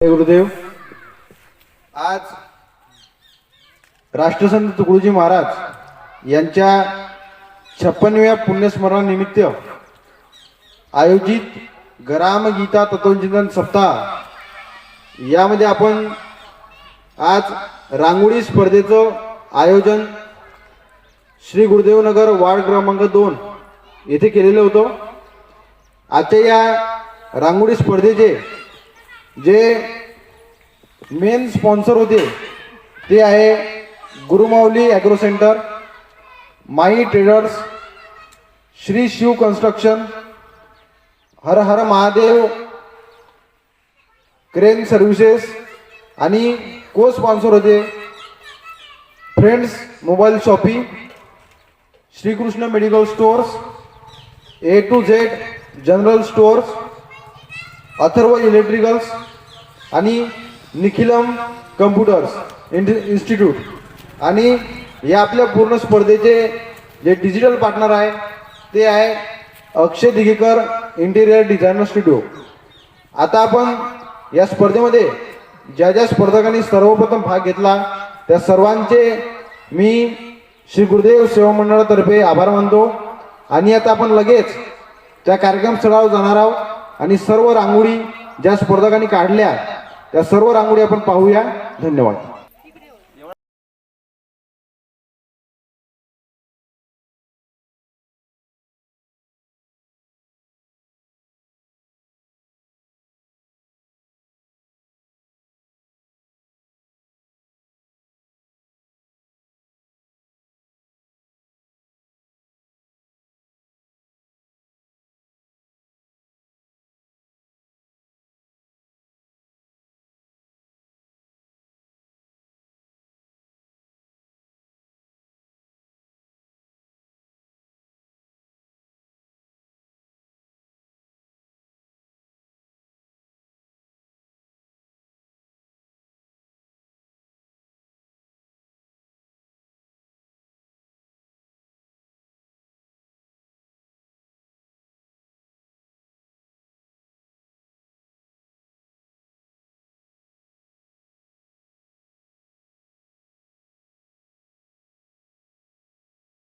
गुरुदेव. आज राष्ट्रसंत तुकडोजी महाराज यांच्या छप्पनव्या पुण्यस्मरणानिमित्त आयोजित ग्रामगीता तत्वचिंतन सप्ताह यामध्ये आपण आज रांगोळी स्पर्धेचं आयोजन श्री गुरुदेवनगर वार्ड क्रमांक दोन येथे केलेलं होतं. आजच्या या रांगोळी स्पर्धेचे जे मेन स्पॉन्सर होते ते आहे Gurumauli agro centre Mai traders Shri Shiv construction Har Har Mahadev crane services आणि को स्पॉन्सर होते friends mobile shopping Shrikrishna medical stores A to Z general stores Atharva electricals आणि निखिलम कम्प्युटर्स इन्स्टिट्यूट. आणि या आपल्या पूर्ण स्पर्धेचे जे डिजिटल पार्टनर आहे ते आहे Akshay Dighekar interior designer studio आता आपण या स्पर्धेमध्ये ज्या ज्या स्पर्धकांनी सर्वप्रथम भाग घेतला त्या सर्वांचे मी श्री गुरुदेव सेवा मंडळातर्फे आभार मानतो. आणि आता आपण लगेच त्या कार्यक्रम स्थळावर जाणार आहोत. आणि सर्व रांगोळी ज्या स्पर्धकांनी काढल्या त्या सर्व रांगोळी आपण पाहूया. धन्यवाद.